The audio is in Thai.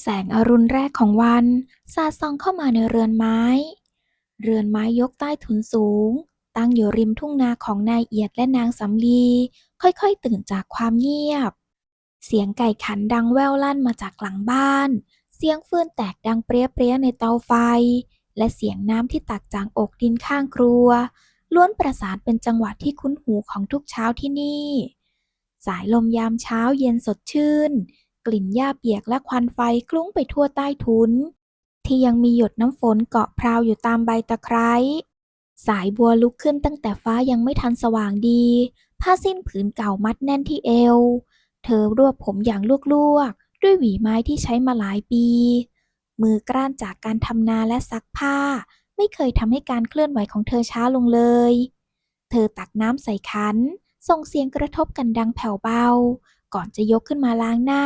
แสงอรุณแรกของวันสาดส่องเข้ามาในเรือนไม้ เรือนไม้ยกใต้ถุนสูง ตั้งอยู่ริมทุ่งนาของนายเอียดและนางสำลี ค่อยๆ ตื่นจากความเงียบ เสียงไก่ขันดังแว่วลั่นมาจากหลังบ้าน เสียงฟืนแตกดังเปรี้ยเปรี้ยๆในเตาไฟ และเสียงน้ำที่ตักจากอกดินข้างครัว ล้วนประสานเป็นจังหวะที่คุ้นหูของทุกเช้าที่นี่ สายลมยามเช้าเย็นสดชื่น กลิ่นหญ้าเปียกและควันไฟคลุ้งไปทั่วใต้ทุน ที่ยังมีหยดน้ำฝนเกาะพราวอยู่ตามใบตะไคร้สายบัวลุกขึ้นตั้งแต่ฟ้ายังไม่ทันสว่างดี ผ้าสิ้นผืนเก่ามัดแน่นที่เอว เธอรวบผมอย่างลวกๆ ด้วยหวีไม้ที่ใช้มาหลายปี มือกร้านจากการทำนาและซักผ้า ไม่เคยทำให้การเคลื่อนไหวของเธอช้าลงเลย เธอตักน้ำใส่ขัน ส่งเสียงกระทบกันดังแผ่วเบา ก่อนจะยกขึ้นมาล้างหน้า